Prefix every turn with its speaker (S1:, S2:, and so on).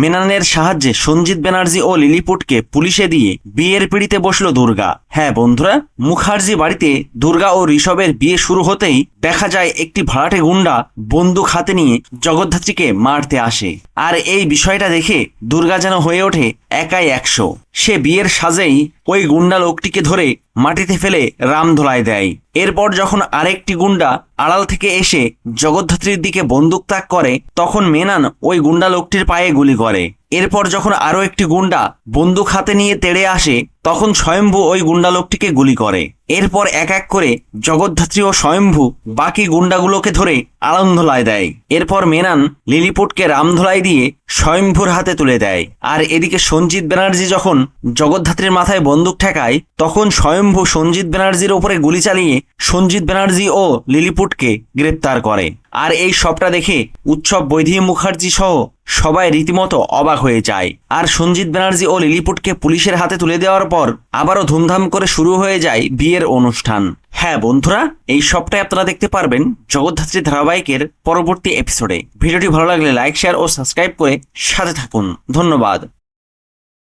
S1: মেনানের সাহায্যে সঞ্জিত ব্যানার্জি ও লিলিপুটকে পুলিশে দিয়ে বিয়ের পিড়িতে বসল দুর্গা। হ্যাঁ বন্ধুরা, মুখার্জি বাড়িতে দুর্গা ও ঋষভের বিয়ে শুরু হতেই দেখা যায় একটি ভাড়াটে গুন্ডা বন্দুক হাতে নিয়ে জগদ্ধাত্রীকে মারতে আসে। আর এই বিষয়টা দেখে দুর্গা যেন হয়ে ওঠে একাই একশো। সে বিয়ের সাজেই ওই গুন্ডা লোকটিকে ধরে মাটিতে ফেলে রাম ধোলায় দেয়। এরপর যখন আরেকটি গুন্ডা আড়াল থেকে এসে জগদ্ধাত্রীর দিকে বন্দুক ত্যাগ করে, তখন মেনান ওই গুন্ডা লোকটির পায়ে গুলি করে। এরপর যখন আরও একটি গুন্ডা বন্দুক হাতে নিয়ে তেড়ে আসে, তখন স্বয়ম্ভু ওই গুন্ডা লোকটিকে গুলি করে। এরপর এক এক করে জগদ্ধাত্রী ও স্বয়ম্ভু বাকি গুন্ডাগুলোকে ধরে আনন্দলায় দেয়। এরপর মেনান লিলিপুটকে রামধোলাই দিয়ে স্বয়ম্ভুর হাতে তুলে দেয়। আর এদিকে সঞ্জিত ব্যানার্জি যখন জগদ্ধাত্রীর মাথায় বন্দুক ঠেকায়, তখন স্বয়ম্ভু সঞ্জিত ব্যানার্জির ওপরে গুলি চালিয়ে সঞ্জিত ব্যানার্জি ও লিলিপুটকে গ্রেপ্তার করে। আর এই সবটা দেখে উৎসব বৈধি মুখার্জি সহ সবাই রীতিমতো অবাক হয়ে যায়। আর সঞ্জিত ব্যানার্জি ও লিলিপুটকে পুলিশের হাতে তুলে দেওয়ার পর আবারও ধুমধাম করে শুরু হয়ে যায় বিয়ের অনুষ্ঠান। হ্যাঁ বন্ধুরা, এই সবটাই আপনারা দেখতে পারবেন জগদ্ধাত্রী ধারাবাহিকের পরবর্তী এপিসোডে ভিডিওটি ভালো লাগলে লাইক শেয়ার ও সাবস্ক্রাইব করে সাথে থাকুন। ধন্যবাদ।